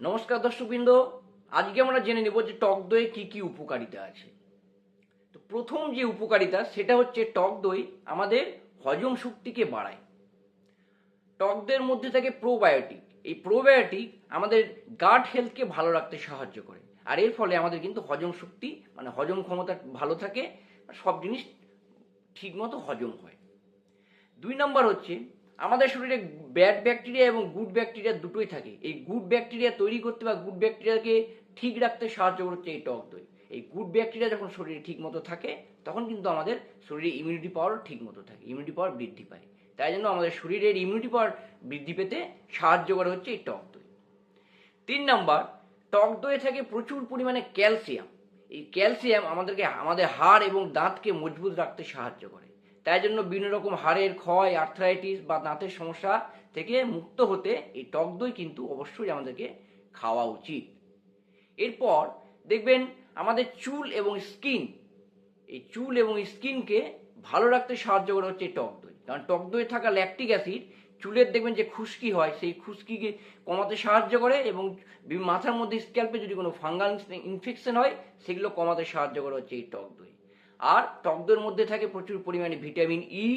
নমস্কার দর্শকবৃন্দ, আজকে আমরা জেনে নেব যে টক দইয়ে কি কি উপকারিতা আছে। তো প্রথম যে উপকারিতা, সেটা হচ্ছে টক দই আমাদের হজম শক্তিকে বাড়ায়। টক দইয়ের মধ্যে থাকে প্রোবায়োটিক। এই প্রোবায়োটিক আমাদের গাট হেলথকে ভালো রাখতে সাহায্য করে। আর এর ফলে আমাদের কিন্তু হজম শক্তি মানে হজম ক্ষমতা ভালো থাকে সব জিনিস ঠিকমতো হজম হয়। দুই নম্বর হচ্ছে আমাদের শরীরে ব্যাড ব্যাকটেরিয়া এবং গুড ব্যাকটেরিয়া দুটোই থাকে। এই গুড ব্যাকটেরিয়া তৈরি করতে বা গুড ব্যাকটেরিয়াকে ঠিক রাখতে সাহায্য করছে এই টক দই। এই গুড ব্যাকটেরিয়া যখন শরীরে ঠিক মতো থাকে, তখন কিন্তু আমাদের শরীরে ইমিউনিটি পাওয়ারও ঠিক মতো থাকে ইমিউনিটি পাওয়ার বৃদ্ধি পায়। তাই জন্য আমাদের শরীরের ইমিউনিটি পাওয়ার বৃদ্ধি পেতে সাহায্য করে হচ্ছে এই টক দই। তিন নম্বর, টক দইয়ে থাকে প্রচুর পরিমাণে ক্যালসিয়াম। এই ক্যালসিয়াম আমাদেরকে, আমাদের হাড় এবং দাঁতকে মজবুত রাখতে সাহায্য করে। তাই জন্য বিভিন্ন রকম হাড়ের ক্ষয় আর্থ্রাইটিস বা দাঁতের সমস্যা থেকে মুক্ত হতে এই টক দই কিন্তু অবশ্যই আমাদেরকে খাওয়া উচিত। এরপর দেখবেন আমাদের চুল এবং স্কিন, এই চুল এবং স্কিনকে ভালো রাখতে সাহায্য করে হচ্ছে টক দই। কারণ টক দইয়ে থাকা ল্যাকটিক অ্যাসিড চুলের দেখবেন যে খুশকি হয়, সেই খুশকিকে কমাতে সাহায্য করে এবং মাথার মধ্যে স্ক্যাল্পে যদি কোনো ফাঙ্গাল ইনফেকশন হয়, সেগুলো কমাতে সাহায্য করে হচ্ছে এই টক দই। আর টক দইয়ের মধ্যে থাকে প্রচুর পরিমাণে ভিটামিন ই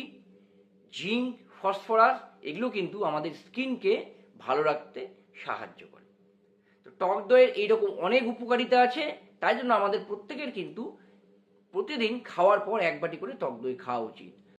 জিঙ্ক, ফসফরাস, এগুলো কিন্তু আমাদের স্কিনকে ভালো রাখতে সাহায্য করে। তো টক দইয়ের এইরকম অনেক উপকারিতা আছে, তাই জন্য আমাদের প্রত্যেকের কিন্তু প্রতিদিন খাওয়ার পর এক বাটি করে টক দই খাওয়া উচিত।